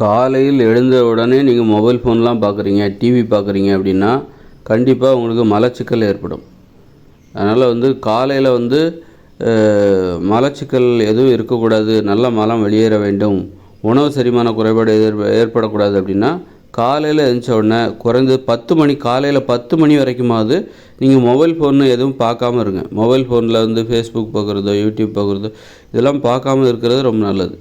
காலையில் எழுந்த உடனே நீங்கள் மொபைல் ஃபோன்லாம் பார்க்குறீங்க டிவி பார்க்குறீங்க அப்படின்னா கண்டிப்பாக உங்களுக்கு மலச்சிக்கல் ஏற்படும். அதனால் வந்து காலையில் வந்து மலச்சிக்கல் எதுவும் இருக்கக்கூடாது நல்ல மலம் வெளியேற வேண்டும் உணவு செரிமான குறைபாடு ஏற்ப ஏற்படக்கூடாது அப்படின்னா காலையில் எழுந்த உடனே குறைந்தது பத்து மணி காலையில் பத்து மணி வரைக்குமாவது நீங்கள் மொபைல் ஃபோன் எதுவும் பார்க்காம இருங்க. மொபைல் ஃபோனில் வந்து ஃபேஸ்புக் பார்க்குறதோ யூடியூப் பார்க்குறதோ இதெல்லாம் பார்க்காம இருக்கிறது ரொம்ப நல்லது.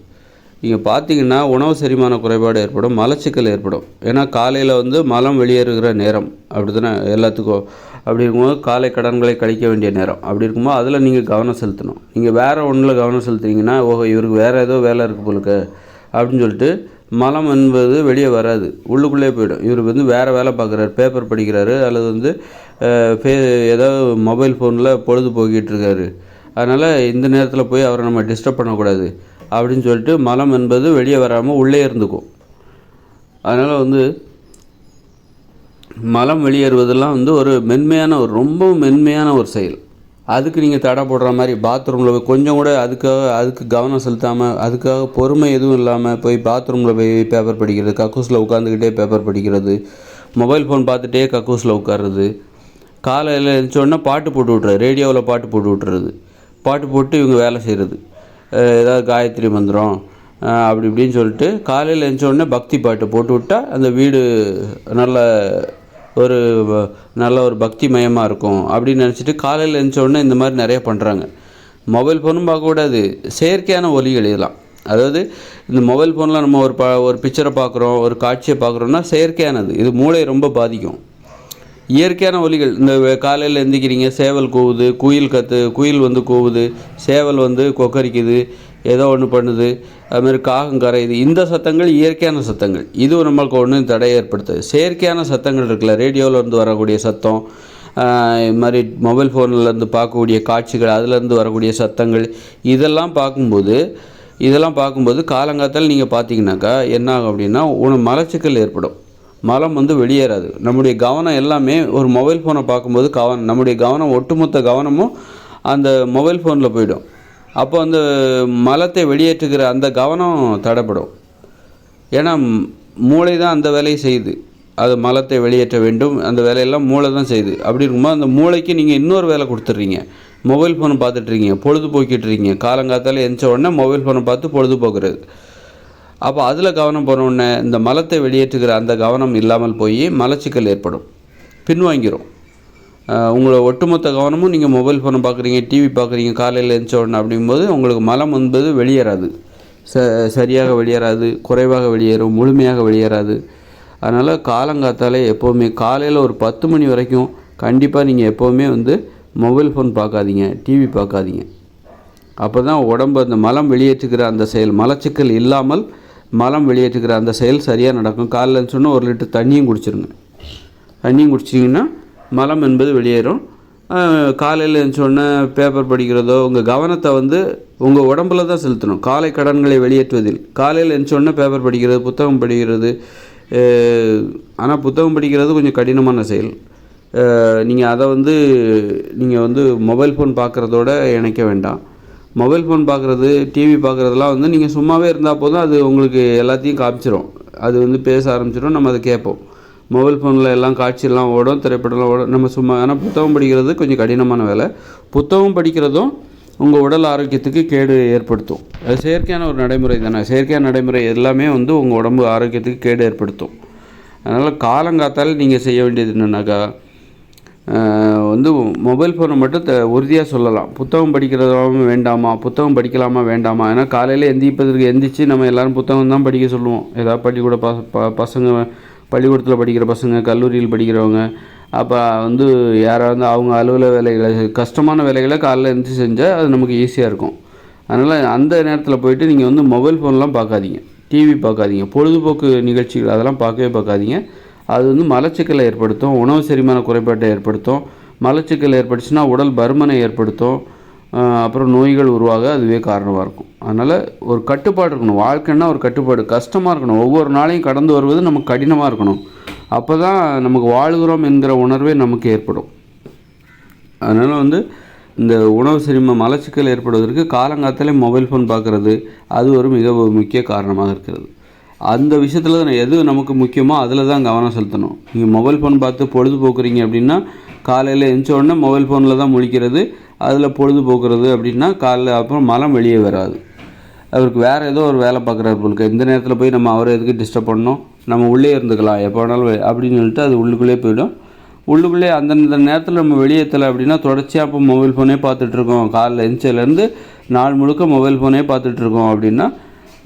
நீங்கள் பார்த்தீங்கன்னா உணவு செரிமான குறைபாடு ஏற்படும் மலச்சிக்கல் ஏற்படும். ஏன்னா காலையில் வந்து மலம் வெளியேறுகிற நேரம். அப்படி தானே? எல்லாத்துக்கும். அப்படி இருக்கும்போது காலை கடன்களை கழிக்க வேண்டிய நேரம். அப்படி இருக்கும்போது அதில் நீங்கள் கவனம் செலுத்தணும். நீங்கள் வேறு ஒன்றில் கவனம் செலுத்துனீங்கன்னா ஓஹோ இவருக்கு வேறு ஏதோ வேலை இருக்குது போலுக்கு அப்படின்னு சொல்லிட்டு மலம் என்பது வெளியே வராது. உள்ளுக்குள்ளே போயிடும். இவர் வந்து வேறு வேலை பார்க்குறாரு பேப்பர் படிக்கிறாரு அல்லது வந்து ஃபே ஏதாவது மொபைல் ஃபோனில் பொழுது போக்கிட்டு இருக்காரு. அதனால் இந்த நேரத்தில் போய் அவரை நம்ம டிஸ்டர்ப் பண்ணக்கூடாது. அப்படின்னு சொல்லிட்டு மலம் என்பது வெளியே வராமல் உள்ளே இருந்துக்கும். அதனால் வந்து மலம் வெளியேறுவதெல்லாம் வந்து ஒரு மென்மையான ஒரு ரொம்ப மென்மையான ஒரு செயல். அதுக்கு நீங்கள் தடை போடுற மாதிரி பாத்ரூமில் போய் கொஞ்சம் கூட அதுக்காக அதுக்கு கவனம் செலுத்தாமல் அதுக்காக பொறுமை எதுவும் இல்லாமல் போய் பாத்ரூமில் போய் பேப்பர் படிக்கிறது கக்கூஸில் உட்காந்துக்கிட்டே பேப்பர் படிக்கிறது மொபைல் ஃபோன் பார்த்துட்டே கக்கூஸில் உட்காருறது காலையில் எழுந்தோடனே பாட்டு போட்டு விட்றது ரேடியோவில் பாட்டு போட்டு விட்றது பாட்டு போட்டு இவங்க வேலை செய்கிறது ஏதாவது காயத்ரி மந்திரம் அப்படி இப்படின்னு சொல்லிட்டு காலையில் எழுந்தோடனே பக்தி பாட்டு போட்டு விட்டா அந்த வீடு நல்ல ஒரு நல்ல ஒரு பக்தி மயமாக இருக்கும் அப்படின்னு நினச்சிட்டு காலையில் எழுந்தோடனே இந்த மாதிரி நிறைய பண்ணுறாங்க மொபைல் ஃபோனும் பார்க்கக்கூடாது செயற்கையான ஒலிகள் இதெல்லாம். அதாவது இந்த மொபைல் ஃபோனில் நம்ம ஒரு ப ஒரு பிக்சரை பார்க்குறோம் ஒரு காட்சியை பார்க்குறோம்னா செயற்கையானது. இது மூளையை ரொம்ப பாதிக்கும். இயற்கையான ஒலிகள். இந்த காலையில் எந்திக்கிறீங்க சேவல் கூவுது குயில் கத்து குயில் வந்து கூவுது சேவல் வந்து கொக்கரிக்குது ஏதோ ஒன்று பண்ணுது. அதுமாதிரி காகம் கரையுது. இந்த சத்தங்கள் இயற்கையான சத்தங்கள். இது நம்மளுக்கு ஒன்றும் தடை ஏற்படுத்துது. செயற்கையான சத்தங்கள் இருக்குல்ல ரேடியோவில் இருந்து வரக்கூடிய சத்தம் இது மாதிரி மொபைல் ஃபோன்லேருந்து பார்க்கக்கூடிய காட்சிகள் அதுலேருந்து வரக்கூடிய சத்தங்கள் இதெல்லாம் பார்க்கும்போது இதெல்லாம் பார்க்கும்போது காலங்காத்தால் நீங்கள் பார்த்தீங்கன்னாக்கா என்ன ஆகும் அப்படின்னா உனக்கு மலச்சிக்கல் ஏற்படும். மலம் வந்து வெளியேறாது. நம்முடைய கவனம் எல்லாமே ஒரு மொபைல் ஃபோனை பார்க்கும்போது கவனம் நம்முடைய கவனம் ஒட்டுமொத்த கவனமும் அந்த மொபைல் ஃபோனில் போயிடும். அப்போ அந்த மலத்தை வெளியேற்றுகிற அந்த கவனம் தடைப்படும். ஏன்னா மூளை தான் அந்த வேலையை செய்யுது. அது மலத்தை வெளியேற்ற வேண்டும். அந்த வேலையெல்லாம் மூளை தான் செய்யுது. அப்படி இருக்கும்போது அந்த மூளைக்கு நீங்கள் இன்னொரு வேலை கொடுத்துட்றீங்க. மொபைல் ஃபோனை பார்த்துட்ருக்கீங்க பொழுதுபோக்கிட்டுருக்கீங்க இருக்கீங்க. எந்த உடனே மொபைல் ஃபோனை பார்த்து பொழுதுபோக்குறது. அப்போ அதில் கவனம் போனோடனே இந்த மலத்தை வெளியேற்றுகிற அந்த கவனம் இல்லாமல் போய் மலச்சிக்கல் ஏற்படும். பின்வாங்கிரும். உங்களை உங்களோட ஒட்டுமொத்த கவனமும் நீங்கள் மொபைல் ஃபோனை பார்க்குறீங்க டிவி பார்க்குறீங்க காலையில் எழுந்த உடனே அப்படிங்கும்போது உங்களுக்கு மலம் என்பது வெளியேறாது. ச சரியாக வெளியேறாது குறைவாக வெளியேறும் முழுமையாக வெளியேறாது. அதனால் காலங்காத்தாலே எப்போவுமே காலையில் ஒரு பத்து மணி வரைக்கும் கண்டிப்பாக நீங்கள் எப்போவுமே வந்து மொபைல் ஃபோன் பார்க்காதீங்க டிவி பார்க்காதீங்க அப்போ தான் உடம்பு அந்த மலம் வெளியேற்றுக்கிற அந்த செயல் மலச்சிக்கல் இல்லாமல் மலம் வெளியேற்றுக்கிற அந்த செயல் சரியாக நடக்கும். காலையில் சொன்னால் ஒரு லிட்டர் தண்ணியும் குடிச்சிருங்க. தண்ணியும் குடிச்சிங்கன்னா மலம் என்பது வெளியேறும். காலையில் எழுந்தோடனே பேப்பர் படிக்கிறதோ உங்கள் கவனத்தை வந்து உங்கள் உடம்புல தான் செலுத்தணும். காலை கடன்களை வெளியேற்றுவதில். காலையில் எழுந்தோடனே பேப்பர் படிக்கிறது புத்தகம் படிக்கிறது ஆனால் புத்தகம் படிக்கிறது கொஞ்சம் கடினமான செயல். நீங்கள் அதை வந்து நீங்கள் வந்து மொபைல் ஃபோன் பார்க்குறதோட இணைக்க வேண்டாம். மொபைல் ஃபோன் பார்க்குறது டிவி பார்க்குறதெல்லாம் வந்து நீங்கள் சும்மாவே இருந்தால் போதும் அது உங்களுக்கு எல்லாத்தையும் காமிச்சிரும். அது வந்து பேச ஆரம்பிச்சிடும் நம்ம அதை கேட்போம். மொபைல் ஃபோனில் எல்லாம் காட்சியெல்லாம் ஓடும் திரைப்படம்லாம் ஓடும். நம்ம சும்மா ஆனால் புத்தகம் படிக்கிறது கொஞ்சம் கடினமான வேலை. புத்தகம் படிக்கிறதும் உங்கள் உடல் ஆரோக்கியத்துக்கு கேடு ஏற்படுத்தும். அது செயற்கையான ஒரு நடைமுறை தானே. செயற்கையான நடைமுறை எல்லாமே வந்து உங்கள் உடம்பு ஆரோக்கியத்துக்கு கேடு ஏற்படுத்தும். அதனால் காலங்காத்தால் நீங்கள் செய்ய வேண்டியது என்னென்னாக்கா வந்து மொபைல் ஃபோனை மட்டும் த உறுதியாக சொல்லலாம். புத்தகம் படிக்கிறதாம வேண்டாமா? புத்தகம் படிக்கலாமா? வேண்டாமா? ஏன்னா காலையில் எந்திப்பதற்கு எந்திரிச்சு நம்ம எல்லாரும் புத்தகம் தான் படிக்க சொல்லுவோம். ஏதாவது பள்ளிக்கூட ப ப- பசங்க பள்ளிக்கூடத்தில் படிக்கிற பசங்க கல்லூரியில் படிக்கிறவங்க அப்போ வந்து யாராவது அவங்க அலுவல வேலைகளை கஷ்டமான வேலைகளை காலையில் எந்திரிச்சு செஞ்சால் அது நமக்கு ஈஸியாக இருக்கும். அதனால் அந்த நேரத்தில் போயிட்டு நீங்கள் வந்து மொபைல் ஃபோன்லாம் பார்க்காதீங்க. டிவி பார்க்காதீங்க. பொழுதுபோக்கு நிகழ்ச்சிகள் அதெல்லாம் பார்க்கவே பார்க்காதீங்க. அது வந்து மலச்சிக்கலை ஏற்படுத்தும் உணவு செரிமான குறைபாட்டை ஏற்படுத்தும். மலச்சிக்கல் ஏற்பட்டுச்சுன்னா உடல் பருமனை ஏற்படுத்தும். அப்புறம் நோய்கள் உருவாக அதுவே காரணமாக இருக்கும். அதனால் ஒரு கட்டுப்பாடு இருக்கணும். வாழ்க்கைன்னா ஒரு கட்டுப்பாடு. கஷ்டமாக இருக்கணும். ஒவ்வொரு நாளையும் கடந்து வருவது நமக்கு கடினமாக இருக்கணும். அப்போ தான் நமக்கு வாழ்கிறோம் என்கிற உணர்வே நமக்கு ஏற்படும். அதனால் வந்து இந்த உணவு செரிம மலச்சிக்கல் ஏற்படுவதற்கு காலங்காத்தாலே மொபைல் ஃபோன் பார்க்குறது அது ஒரு மிக முக்கிய காரணமாக இருக்கிறது. அந்த விஷயத்தில் தான் எது நமக்கு முக்கியமோ அதில் தான் கவனம் செலுத்தணும். நீங்கள் மொபைல் ஃபோன் பார்த்து பொழுதுபோக்குறீங்க அப்படின்னா காலையில் எழுந்த உடனே மொபைல் ஃபோனில் தான் முழிக்கிறது அதில் பொழுதுபோக்குறது அப்படின்னா காலைல அப்புறம் மலம் வெளியே வராது. அவருக்கு வேறு ஏதோ ஒரு வேலை பார்க்குறாரு போலுக்கு இந்த நேரத்தில் போய் நம்ம அவரை எதுக்கு டிஸ்டர்ப் பண்ணணும்? நம்ம உள்ளே இருந்துக்கலாம் எப்போ வேணாலும் அப்படின்னு சொல்லிட்டு அது உள்ளுக்குள்ளே போயிடும். உள்ளுக்குள்ளே அந்தந்த நேரத்தில் நம்ம வெளியே வெளியேற்றலை அப்படின்னா தொடர்ச்சியாக அப்போ மொபைல் ஃபோனே பார்த்துட்ருக்கோம் காலைல எழுந்திரிச்சிலேருந்து நாள் முழுக்க மொபைல் ஃபோனே பார்த்துட்ருக்கோம் அப்படின்னா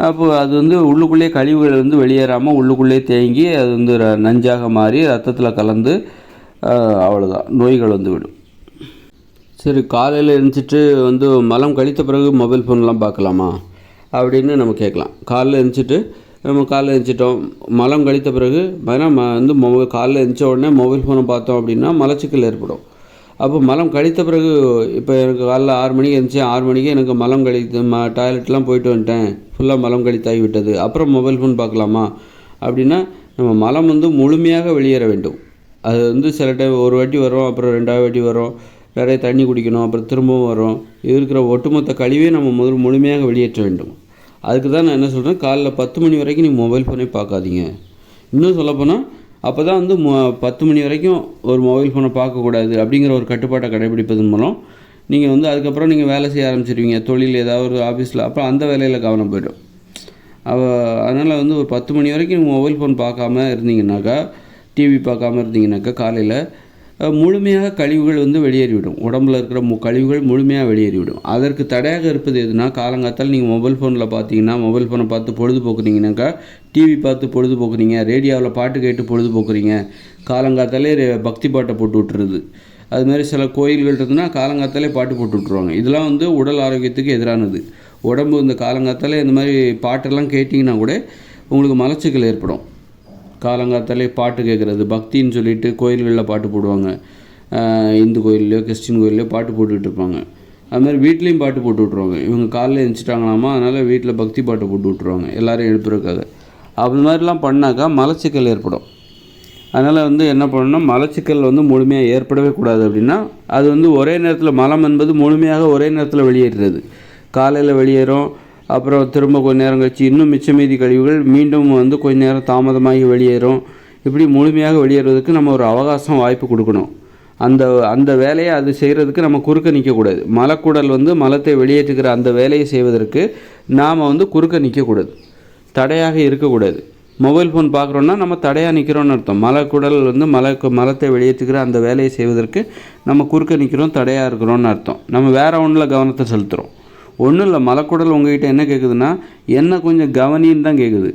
அப்போது அது வந்து உள்ளுக்குள்ளே கழிவுகள் வந்து வெளியேறாமல் உள்ளுக்குள்ளே தேங்கி அது வந்து ர- நஞ்சாக மாறி ரத்தத்தில் கலந்து அவ்வளோதான் நோய்கள் வந்து விடும். சரி காலையில் எழுந்திரிச்சிட்டு வந்து மலம் கழித்த பிறகு மொபைல் ஃபோன்லாம் பார்க்கலாமா? அப்படின்னு நம்ம கேட்கலாம். காலைல எழுந்திரிச்சிட்டு நம்ம காலைல எழுந்துட்டோம் மலம் கழித்த பிறகு மரம் வந்து மொபைல் காலைல எழுந்த உடனே மொபைல் ஃபோனை பார்த்தோம் அப்படின்னா மலச்சிக்கல் ஏற்படும். அப்போ மலம் கழித்த பிறகு இப்போ எனக்கு காலைல ஆறு மணிக்கு எழுந்துச்சு ஆறு மணிக்கு எனக்கு மலம் கழித்து ம டாய்லெட்லாம் போயிட்டு வந்துட்டேன். ஃபுல்லாக மலம் கழித்தாகி விட்டது அப்புறம் மொபைல் ஃபோன் பார்க்கலாமா? அப்படின்னா நம்ம மலம் வந்து முழுமையாக வெளியேற வேண்டும். அது வந்து சில டைம் ஒரு வாட்டி வரும் அப்புறம் ரெண்டாவது வாட்டி வரும் நிறைய தண்ணி குடிக்கணும் அப்புறம் திரும்பவும் வரும் இருக்கிற ஒட்டுமொத்த கழிவே நம்ம முதல் முழுமையாக வெளியேற்ற வேண்டும். அதுக்கு தான் நான் என்ன சொல்கிறேன் காலைல பத்து மணி வரைக்கும் நீங்கள் மொபைல் ஃபோனே பார்க்காதீங்க. இன்னும் சொல்லப்போனால் அப்போ தான் வந்து மொ- பத்து மணி வரைக்கும் ஒரு மொபைல் ஃபோனை பார்க்கக்கூடாது அப்படிங்கிற ஒரு கட்டுப்பாட்டை கடைபிடிப்பதன் மூலம் நீங்கள் வந்து அதுக்கப்புறம் நீங்கள் வேலை செய்ய ஆரம்பிச்சிருவீங்க. தொழில் ஏதாவது ஒரு ஆஃபீஸில் அப்புறம் அந்த வேலையில் கவனம் போய்டும். அவ அதனால் வந்து ஒரு பத்து மணி வரைக்கும் மொபைல் ஃபோன் பார்க்காம இருந்தீங்கன்னாக்கா டிவி பார்க்காம இருந்தீங்கன்னாக்கா காலையில் முழுமையாக கழிவுகள் வந்து வெளியேறிவிடும். உடம்புல இருக்கிற மு கழிவுகள் முழுமையாக வெளியேறிவிடும். அதற்கு தடையாக இருப்பது எதுனா காலங்காத்தால் நீங்கள் மொபைல் ஃபோனில் பார்த்தீங்கன்னா மொபைல் ஃபோனை பார்த்து பொழுதுபோக்குனீங்கன்னாக்கா டிவி பார்த்து பொழுதுபோக்குறீங்க ரேடியோவில் பாட்டு கேட்டு பொழுதுபோக்குறீங்க. காலங்காத்தாலே ரே- பக்தி பாட்டை போட்டு விட்டுருது. அது மாதிரி சில கோயில்கள் இருக்குன்னா காலங்காத்தாலே பாட்டு போட்டு விட்ருவாங்க இதெல்லாம் வந்து உடல் ஆரோக்கியத்துக்கு எதிரானது. உடம்பு இந்த காலங்காத்தாலே இந்த மாதிரி பாட்டெல்லாம் கேட்டிங்கன்னா கூட உங்களுக்கு மலச்சிக்கல் ஏற்படும். காலங்காத்தாலே பாட்டு கேட்குறது பக்தின்னு சொல்லிட்டு கோயில்களில் பாட்டு போடுவாங்க. இந்து கோயில்லையோ கிறிஸ்டின் கோயில்லையோ பாட்டு போட்டுக்கிட்டு இருப்பாங்க அதுமாதிரி வீட்லேயும் பாட்டு போட்டு விட்ருவாங்க இவங்க காலைல எழுந்திரிச்சிட்டாங்களாமா அதனால் வீட்டில் பக்தி பாட்டு போட்டு விட்ருவாங்க எல்லோரும் எழுப்புறதுக்காக. அது மாதிரிலாம் பண்ணாக்கா மலச்சிக்கல் ஏற்படும். அதனால் வந்து என்ன பண்ணணும்னா மலச்சிக்கல் வந்து முழுமையாக ஏற்படவே கூடாது அப்படின்னா அது வந்து ஒரே நேரத்தில் மலம் என்பது முழுமையாக ஒரே நேரத்தில் வெளியேறுறது. காலையில் வெளியேறும் அப்புறம் திரும்ப கொஞ்ச நேரம் கழிச்சு இன்னும் மிச்ச மீதி கழிவுகள் மீண்டும் வந்து கொஞ்ச நேரம் தாமதமாகி வெளியேறும். இப்படி முழுமையாக வெளியேறுவதற்கு நம்ம ஒரு அவகாசம் வாய்ப்பு கொடுக்கணும். அந்த அந்த வேலையை அது செய்கிறதுக்கு நம்ம குறுக்க நிற்கக்கூடாது மலக்குடல் வந்து மலத்தை வெளியேற்றுகிற அந்த வேலையை செய்வதற்கு நாம் வந்து குறுக்க நிற்கக்கூடாது தடையாக இருக்கக்கூடாது. மொபைல் ஃபோன் பார்க்குறோன்னா நம்ம தடையாக நிற்கிறோன்னு அர்த்தம். மலக்குடல் வந்து மலை மலத்தை வெளியேற்றுகிற அந்த வேலையை செய்வதற்கு நம்ம குறுக்க நிற்கிறோம் தடையாக இருக்கிறோன்னு அர்த்தம். நம்ம வேறு ஒன்றில் கவனத்தை செலுத்துகிறோம் ஒன்றும் இல்லை மலக்குடல் உங்ககிட்ட என்ன கேட்குதுன்னா என்ன கொஞ்சம் கவனின்னு தான் கேட்குது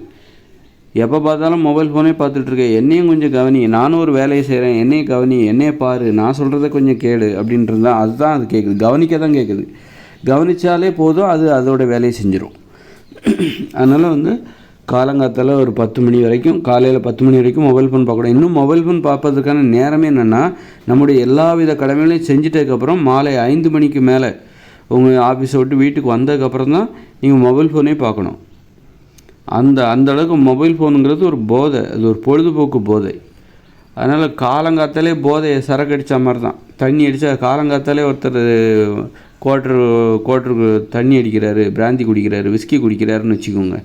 எப்போ பார்த்தாலும் மொபைல் ஃபோனே பார்த்துட்ருக்கேன் என்னையும் கொஞ்சம் கவனி. நானும் ஒரு வேலையை செய்கிறேன் என்னையும் கவனி. என்னையை பாரு. நான் சொல்கிறத கொஞ்சம் கேடு அப்படின்றது தான் அதுதான் அது கேட்குது கவனிக்க தான் கேட்குது கவனிச்சாலே போதும். அது அதோட வேலையை செஞ்சிடும் அதனால் வந்து காலங்காத்தால ஒரு பத்து மணி வரைக்கும் காலையில் பத்து மணி வரைக்கும் மொபைல் ஃபோன் பார்க்கணும் இன்னும் மொபைல் ஃபோன் பார்ப்பதற்கான நேரமே என்னென்னா நம்முடைய எல்லா வித கடமைகளையும் செஞ்சிட்டதுக்கப்புறம் மாலை ஐந்து மணிக்கு மேலே உங்கள் ஆஃபீஸை விட்டு வீட்டுக்கு வந்ததுக்கப்புறம் தான் நீங்கள் மொபைல் ஃபோனே பார்க்கணும். அந்த அந்த அளவுக்கு மொபைல் ஃபோனுங்கிறது ஒரு போதை. அது ஒரு பொழுதுபோக்கு போதை. அதனால் காலங்காத்தாலே போதையை சரக்கு அடித்த மாதிரி தான் தண்ணி அடித்தா காலங்காத்தாலே ஒருத்தர் குவாட்ரு குவாட்ருக்கு தண்ணி அடிக்கிறாரு பிராந்தி குடிக்கிறாரு விஸ்கி குடிக்கிறாருன்னு வச்சுக்கோங்க.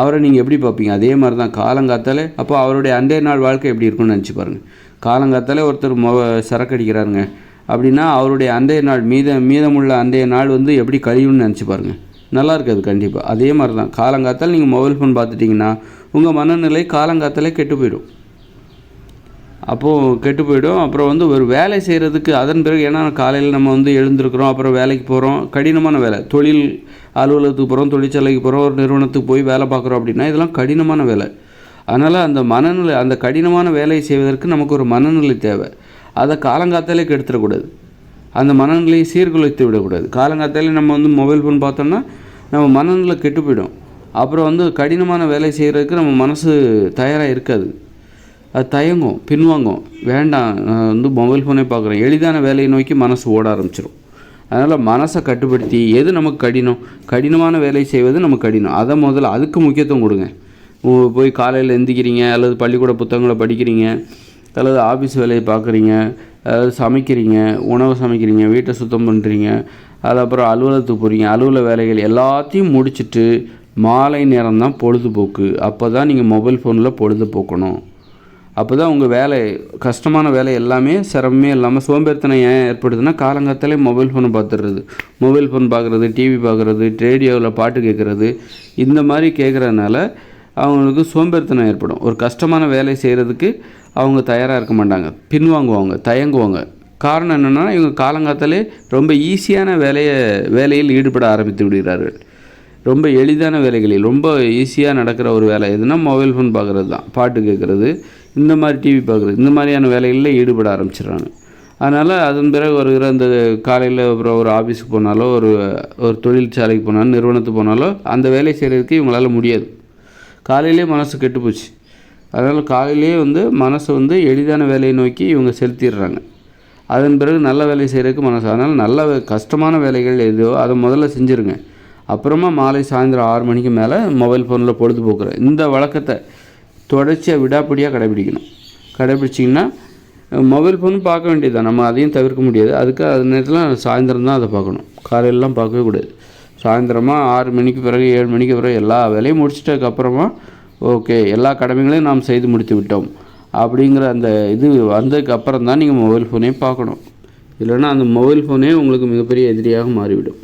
அவரை நீங்கள் எப்படி பார்ப்பீங்க? அதே மாதிரி தான் காலங்காத்தாலே அப்போ அவருடைய அன்றைய நாள் வாழ்க்கை எப்படி இருக்கும்னு நினச்சி பாருங்கள் காலங்காத்தாலே ஒருத்தர் மொ சரக்கு அடிக்கிறாருங்க அப்படின்னா அவருடைய அந்தைய நாள் மீத மீதமுள்ள அந்தைய நாள் வந்து எப்படி கழியும்னு நினச்சி பாருங்கள் நல்லா இருக்காது கண்டிப்பாக அதே மாதிரி தான் காலங்காத்தால் நீங்கள் மொபைல் ஃபோன் பார்த்துட்டிங்கன்னா உங்கள் மனநிலை காலங்காத்தாலே கெட்டு போயிடும். அப்போது கெட்டு போயிடும். அப்புறம் வந்து ஒரு வேலை செய்கிறதுக்கு அதன் பிறகு ஏன்னா காலையில் நம்ம வந்து எழுந்திருக்கிறோம் அப்புறம் வேலைக்கு போகிறோம் கடினமான வேலை. தொழில் அலுவலகத்துக்கு போகிறோம் தொழிற்சாலைக்கு போகிறோம் ஒரு நிறுவனத்துக்கு போய் வேலை பார்க்குறோம் அப்படின்னா இதெல்லாம் கடினமான வேலை. அதனால் அந்த மனநிலை அந்த கடினமான வேலையை செய்வதற்கு நமக்கு ஒரு மனநிலை தேவை. அதை காலங்காத்தாலே கெடுத்துடக்கூடாது. அந்த மனநிலையை சீர்குலைத்து விடக்கூடாது. காலங்காத்தாலே நம்ம வந்து மொபைல் ஃபோன் பார்த்தோம்னா நம்ம மனநிலை கெட்டு போயிடும் அப்புறம் வந்து கடினமான வேலை செய்கிறதுக்கு நம்ம மனசு தயாராக இருக்காது. அது தயங்கும் பின்வாங்கும். வேண்டாம் நான் வந்து மொபைல் ஃபோனே பார்க்குறேன். எளிதான வேலையை நோக்கி மனசு ஓட ஆரம்பிச்சிடும் அதனால் மனசை கட்டுப்படுத்தி எது நமக்கு கடினம்? கடினமான வேலை செய்வது நமக்கு கடினம். அதை முதல்ல அதுக்கு முக்கியத்துவம் கொடுங்க. போய் காலையில் எந்திக்கிறீங்க அல்லது பள்ளிக்கூட புத்தகங்களை படிக்கிறீங்க அல்லது ஆஃபீஸ் வேலையை பார்க்குறீங்க அதாவது சமைக்கிறீங்க உணவு சமைக்கிறீங்க வீட்டை சுத்தம் பண்ணுறீங்க அது அப்புறம் அலுவலகத்துக்கு போகிறீங்க அலுவலக வேலைகள் எல்லாத்தையும் முடிச்சிட்டு மாலை நேரம் தான் பொழுதுபோக்கு. அப்போ தான் நீங்கள் மொபைல் ஃபோனில் பொழுது போக்கணும் அப்போ தான் உங்கள் வேலை கஷ்டமான வேலை எல்லாமே சிரமமே இல்லாமல் சோம்பேறித்தனம் ஏன் ஏற்படுதுன்னா காலங்காத்தாலே மொபைல் ஃபோனை பார்த்துடுறது. மொபைல் ஃபோன் பார்க்குறது டிவி பார்க்குறது ரேடியோவில் பாட்டு கேட்குறது இந்த மாதிரி கேட்குறதுனால அவங்களுக்கு சோம்பேறித்தனம் ஏற்படும். ஒரு கஷ்டமான வேலை செய்கிறதுக்கு அவங்க தயாராக இருக்க மாட்டாங்க. பின்வாங்குவாங்க தயங்குவாங்க. காரணம் என்னென்னா இவங்க காலங்காத்தாலே ரொம்ப ஈஸியான வேலையை வேலையில் ஈடுபட ஆரம்பித்து விடுகிறார்கள். ரொம்ப எளிதான வேலைகளில் ரொம்ப ஈஸியாக நடக்கிற ஒரு வேலை எதுனா மொபைல் ஃபோன் பார்க்குறது தான். பாட்டு கேட்குறது இந்த மாதிரி டிவி பார்க்குறது இந்த மாதிரியான வேலைகளில் ஈடுபட ஆரம்பிச்சிடுறாங்க. அதனால் அதன் பிறகு வருகிற அந்த காலையில் அப்புறம் ஒரு ஆஃபீஸுக்கு போனாலோ ஒரு ஒரு தொழிற்சாலைக்கு போனாலும் நிறுவனத்துக்கு போனாலோ அந்த வேலை செய்கிறதுக்கு இவங்களால முடியாது. காலையிலே மனசு கெட்டு போச்சு அதனால் காலையிலேயே வந்து மனசு வந்து எளிதான வேலையை நோக்கி இவங்க செலுத்திடுறாங்க. அதன் பிறகு நல்ல வேலை செய்கிறதுக்கு மனசு. அதனால் நல்ல கஷ்டமான வேலைகள் எதுவோ அதை முதல்ல செஞ்சுருங்க. அப்புறமா மாலை சாயந்தரம் ஆறு மணிக்கு மேலே மொபைல் ஃபோனில் பொழுதுபோக்குற. இந்த வழக்கத்தை தொடர்ச்சியாக விடாப்பிடியாக கடைபிடிக்கணும். கடைபிடிச்சிங்கன்னா மொபைல் ஃபோன் பார்க்க வேண்டியதுதான். நம்ம அதையும் தவிர்க்க முடியாது. அதுக்கு அது நேரத்தில் சாயந்தரம் தான் அதை பார்க்கணும். காலையிலலாம் பார்க்கவே கூடாது. சாயந்தரமாக ஆறு மணிக்கு பிறகு ஏழு மணிக்கு பிறகு எல்லா வேலையும் முடிச்சிட்டதுக்கப்புறமா ஓகே எல்லா கடமைகளையும் நாம் செய்து முடித்து விட்டோம் அப்படிங்கிற அந்த இது வந்ததுக்கு அப்புறம் தான் நீங்கள் மொபைல் ஃபோனே பார்க்கணும். இல்லைன்னா அந்த மொபைல் ஃபோனே உங்களுக்கு மிகப்பெரிய எதிரியாக மாறிவிடும்.